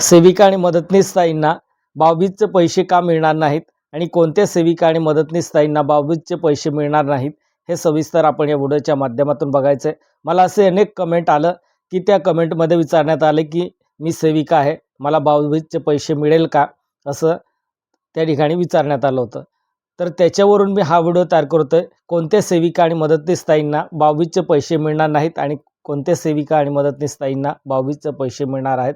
सेविका आणि मदतनीसताईंना ताईंना पैसे का मिळणार नाहीत? आणि कोणत्या सेविका आणि मदतनीसताईंना ताईंना पैसे मिळणार नाहीत? हे सविस्तर आपण या व्हिडिओच्या माध्यमातून बघायचं आहे मला असे अनेक कमेंट आलं की त्या कमेंटमध्ये विचारण्यात आले की मी सेविका आहे मला भाऊबीजचे पैसे मिळेल का? असं त्या ठिकाणी विचारण्यात आलं होतं. तर त्याच्यावरून मी हा व्हिडिओ तयार करतो आहे कोणत्या सेविका आणि मदतनीसताईंना बावीसचे पैसे मिळणार नाहीत? आणि कोणत्या सेविका आणि मदतनीसताईंना बावीसचे पैसे मिळणार आहेत?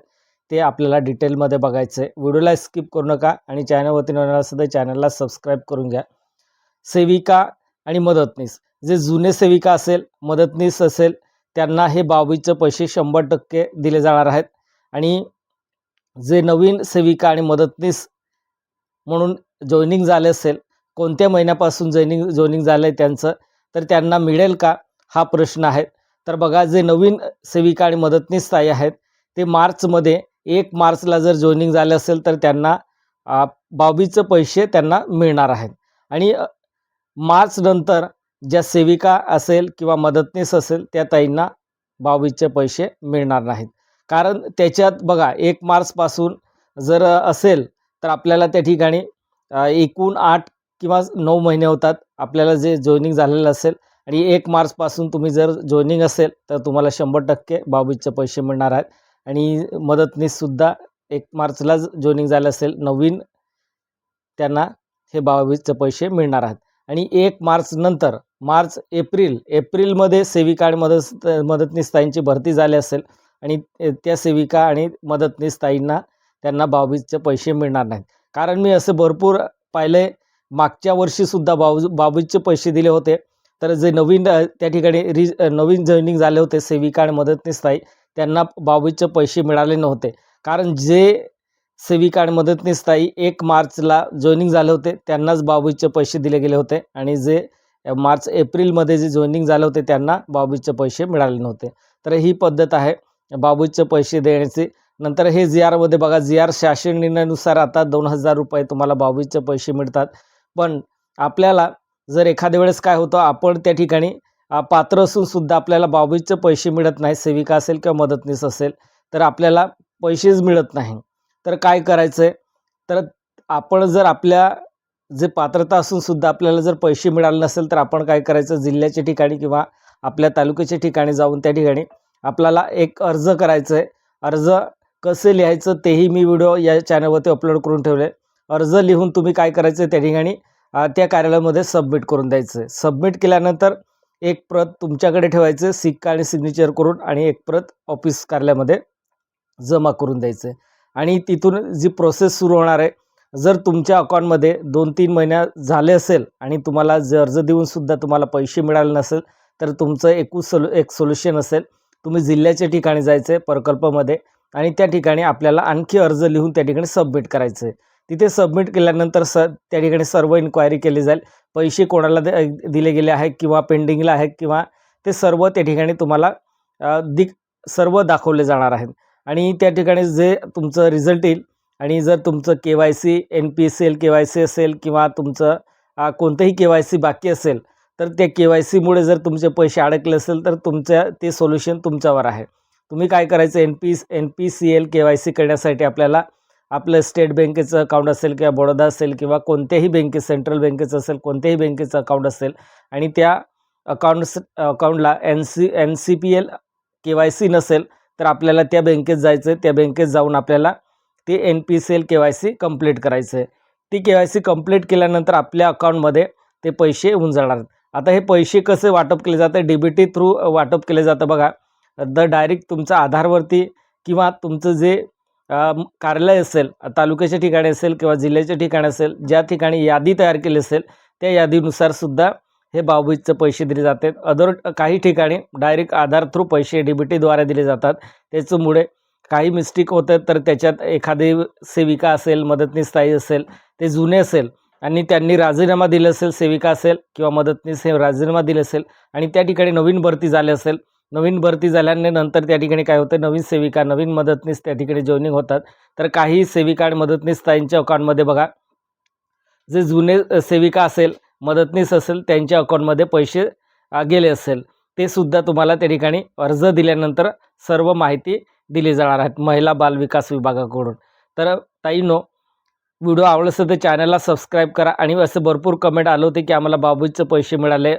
ते आपल्याला डिटेलमध्ये बघायचं आहे व्हिडिओला स्किप करू नका आणि चॅनलवरती नवीन असं तर चॅनलला सबस्क्राईब करून घ्या. सेविका आणि मदतनीस. जे जुने सेविका असेल मदतनीस असेल त्यांना हे बावीचे पैसे शंभर टक्के दिले जाणार आहेत. आणि जे नवीन सेविका आणि मदतनीस म्हणून जॉईनिंग झाले असेल कोणत्या महिन्यापासून जॉईनिंग जॉईनिंग झालं आहे त्यांचं तर त्यांना मिळेल का? हा प्रश्न आहे. तर बघा जे नवीन सेविका आणि मदतनीस ताई आहेत ते मार्चमध्ये एक मार्चला जर जॉईनिंग झालं असेल तर त्यांना आ, पैसे त्यांना मिळणार आहेत. आणि अ, मार्चनंतर ज्या सेविका असेल किंवा मदतनीस असेल त्या ताईंना बावीसचे पैसे मिळणार नाहीत. कारण त्याच्यात बघा एक मार्चपासून जर असेल तर आपल्याला त्या ठिकाणी एकूण आठ किंवा नऊ महिने होतात आपल्याला जे जॉईनिंग झालेलं असेल. आणि एक मार्चपासून तुम्ही जर जॉईनिंग असेल तर तुम्हाला शंभर टक्के बावीसचे पैसे मिळणार आहेत. आणि मदतनीससुद्धा एक मार्चला जॉईनिंग झालं असेल नवीन त्यांना हे बावीसचे पैसे मिळणार आहेत. आणि एक मार्च नंतर मार्च एप्रिल एप्रिलमध्ये सेविका आणि मदत मदतनीसताईंची भरती झाली असेल आणि त्या सेविका आणि मदतनीसताईंना त्यांना बावीसचे पैसे मिळणार नाहीत. कारण मी असं भरपूर पाहिले मागच्या वर्षीसुद्धा भाऊ बावीसचे पैसे दिले होते. तर जे नवीन त्या ठिकाणी रि नवीन जॉईनिंग झाले होते सेविका आणि मदतनीसताई त्यांना भाऊबीजचे पैसे मिळाले नव्हते. कारण जे सेविका आणि मदतनीस ताई एक मार्चला जॉईनिंग झाले होते त्यांनाच भाऊबीजचे पैसे दिले गेले होते. आणि जे मार्च एप्रिलमध्ये जे जॉईनिंग झाले होते त्यांना भाऊबीजचे पैसे मिळाले नव्हते. तर ही पद्धत आहे भाऊबीजचे पैसे देण्याची. नंतर हे जी आरमध्ये बघा जी आर शासन निर्णयानुसार आता दोन हजार रुपये तुम्हाला बावीसचे पैसे मिळतात. पण आपल्याला जर एखाद्या वेळेस काय होतं आपण त्या ठिकाणी पात्र असून सुद्धा आपल्याला भाऊबीजचे पैसे मिळत नाही सेविका असेल किंवा मदतनीस असेल तर आपल्याला पैसेच मिळत नाही. तर काय करायचं आहे तर आपण जर आपल्या जे पात्रता असून सुद्धा आपल्याला जर पैसे मिळाले नसेल तर आपण काय करायचं? जिल्ह्याच्या ठिकाणी किंवा आपल्या तालुक्याच्या ठिकाणी जाऊन त्या ठिकाणी आपल्याला एक अर्ज करायचं आहे अर्ज कसे लिहायचं तेही मी व्हिडिओ या चॅनलवरती अपलोड करून ठेवले अर्ज लिहून तुम्ही काय करायचं आहे त्या ठिकाणी त्या कार्यालयामध्ये सबमिट करून द्यायचं आहे सबमिट केल्यानंतर एक प्रत तुमच्याकडे ठेवायचं सिक्का आणि सिग्नेचर करून आणि एक प्रत ऑफिस कार्यालयामध्ये जमा करून द्यायचं. आहे आणि तिथून जी प्रोसेस सुरू होणार आहे जर तुमच्या अकाउंटमध्ये दोन तीन महिन्या झाले असेल आणि तुम्हाला जर अर्ज देऊनसुद्धा तुम्हाला पैसे मिळाले नसेल तर तुमचं एकू सोल एक सोल्युशन असेल. तुम्ही जिल्ह्याच्या ठिकाणी जायचं आहे प्रकल्पामध्ये आणि त्या ठिकाणी आपल्याला आणखी अर्ज लिहून त्या ठिकाणी सबमिट करायचं आहे तिथे सबमिट केल्यानंतर स त्या ठिकाणी सर्व इन्क्वायरी केली जाईल. पैसे कोणाला दे दिले गेले आहेत किंवा पेंडिंगला आहेत किंवा ते सर्व त्या ठिकाणी तुम्हाला अ, दि सर्व दाखवले जाणार आहेत. आणि त्या ठिकाणी जे तुमचं रिझल्ट येईल आणि जर तुमचं K Y C N P असेल एल के वाय सी असेल किंवा तुमचं कोणतंही के वाय सी बाकी असेल तर त्या के वाय सीमुळे जर तुमचे पैसे अडकले असेल तर तुमच्या ते सोल्युशन तुमच्यावर आहे. तुम्ही काय करायचं? N P N P C L K Y C करण्यासाठी आपल्याला आपलं स्टेट बँकेचं अकाउंट असेल किंवा बडोदा असेल किंवा कोणत्याही बँकेत सेंट्रल बँकेचं असेल कोणत्याही बँकेचं अकाउंट असेल आणि त्या अकाउंट्स अकाउंटला N C N C P L K Y C नसेल तर आपल्याला त्या बँकेत जायचं आहे त्या बँकेत जाऊन आपल्याला ते N P C L K Y C complete करायचं आहे ती के वाय सी कंप्लीट केल्यानंतर आपल्या अकाउंटमध्ये ते पैसे येऊन जाणार. आता हे पैसे कसे वाटप केले जातं? डी बी टी थ्रू वाटप केले जातं बघा. द डायरेक्ट तुमचा आधारवरती किंवा तुमचं जे कार्यालय असेल तालुक्याच्या ठिकाणी असेल किंवा जिल्ह्याच्या ठिकाणी असेल ज्या ठिकाणी यादी तयार केली असेल त्या यादीनुसार सुद्धा हे भाऊबीजचे पैसे दिले जाते. अदर काही ठिकाणी डायरेक्ट आधार थ्रू पैसे डी बी टीद्वारे दिले जातात. त्याच्यामुळे काही मिस्टेक होतं तर त्याच्यात एखादी सेविका असेल मदतनीस ताई असेल ते जुने असेल आणि त्यांनी राजीनामा दिला असेल सेविका असेल किंवा मदतनीस हे राजीनामा दिले असेल आणि त्या ठिकाणी नवीन भरती झाली असेल नवीन भरती झाल्याने नंतर त्या ठिकाणी काय होतं? नवीन सेविका नवीन मदतनीस त्या ठिकाणी जॉईनिंग होतात. तर काही सेविका आणि मदतनीस ताईंच्या अकाउंटमध्ये बघा. जे जुने सेविका असेल मदतनीस असेल त्यांच्या अकाउंटमध्ये पैसे गेले असेल ते सुद्धा तुम्हाला त्या ठिकाणी अर्ज दिल्यानंतर सर्व माहिती दिली जाणार आहेत महिला बाल विकास विभागाकडून. तर ताईनो व्हिडिओ आवडला असेल तर चॅनलला सबस्क्राईब करा आणि असं भरपूर कमेंट आलं होते की आम्हाला बाबूजचे पैसे मिळाले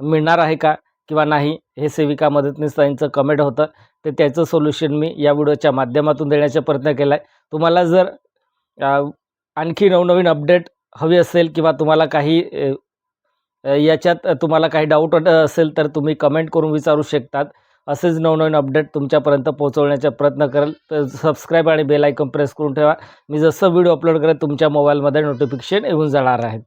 मिळणार आहे का? किंवा नाही हे सेविका मदतनीस ताईंचं कमेंट होतं. तर त्याचं सोल्युशन मी या व्हिडिओच्या माध्यमातून देण्याचा प्रयत्न केला आहे तुम्हाला जर आणखी नवनवीन अपडेट हवी असेल किंवा तुम्हाला काही याच्यात तुम्हाला काही डाऊट असेल तर तुम्ही कमेंट करून विचारू शकतात. असेच नवनवीन अपडेट तुमच्यापर्यंत पोहोचवण्याचा प्रयत्न करेल. तर सबस्क्राईब आणि बेल आयकॉन प्रेस करून ठेवा. मी जसं व्हिडिओ अपलोड करेल तुमच्या मोबाईलमध्ये नोटिफिकेशन येऊन जाणार आहेत.